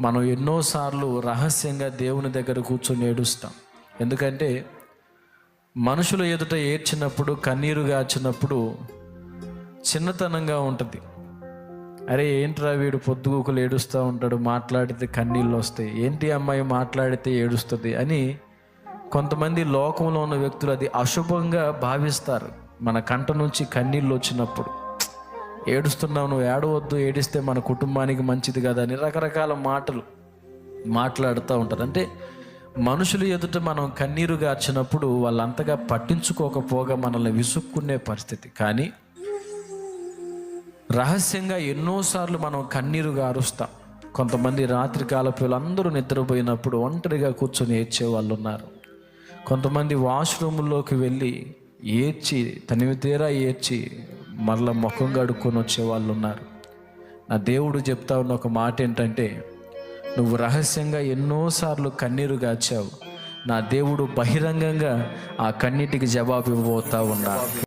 మనం ఎన్నోసార్లు రహస్యంగా దేవుని దగ్గర కూర్చొని ఏడుస్తాం. ఎందుకంటే మనుషుల ఎదుట ఏడ్చినప్పుడు కన్నీరు గాచినప్పుడు చిన్నతనంగా ఉంటుంది. అరే ఏంట్రా వీడు పొద్దుగూకులు ఏడుస్తూ ఉంటాడు మాట్లాడితే కన్నీళ్ళు వస్తాయి. ఏంటి అమ్మాయి మాట్లాడితే ఏడుస్తుంది అని కొంతమంది లోకంలో ఉన్న వ్యక్తులు అది అశుభంగా భావిస్తారు. మన కంట నుంచి కన్నీళ్ళు వచ్చినప్పుడు. ఏడుస్తున్నావు నువ్వు ఏడవద్దు ఏడిస్తే మన కుటుంబానికి మంచిది కదా అని రకరకాల మాటలు మాట్లాడుతూ ఉంటారు. అంటే మనుషులు ఎదుట మనం కన్నీరు గార్చినప్పుడు వాళ్ళంతగా పట్టించుకోకపోగా మనల్ని విసుక్కునే పరిస్థితి. కానీ రహస్యంగా ఎన్నోసార్లు మనం కన్నీరు గారుస్తాం. కొంతమంది రాత్రికాల పిల్లలందరూ నిద్రపోయినప్పుడు ఒంటరిగా కూర్చొని ఏడ్చే వాళ్ళు ఉన్నారు కొంతమంది వాష్రూమ్లోకి వెళ్ళి ఏడ్చి తనివి తీరా ఏడ్చి మరల ముఖం కడుక్కొని వచ్చే వాళ్ళు ఉన్నారు. నా దేవుడు చెప్తా ఉన్న ఒక మాట ఏంటంటే నువ్వు రహస్యంగా ఎన్నోసార్లు కన్నీరు గాచావు. నా దేవుడు బహిరంగంగా ఆ కన్నీటికి జవాబు ఇవ్వబోతా ఉన్నాడు.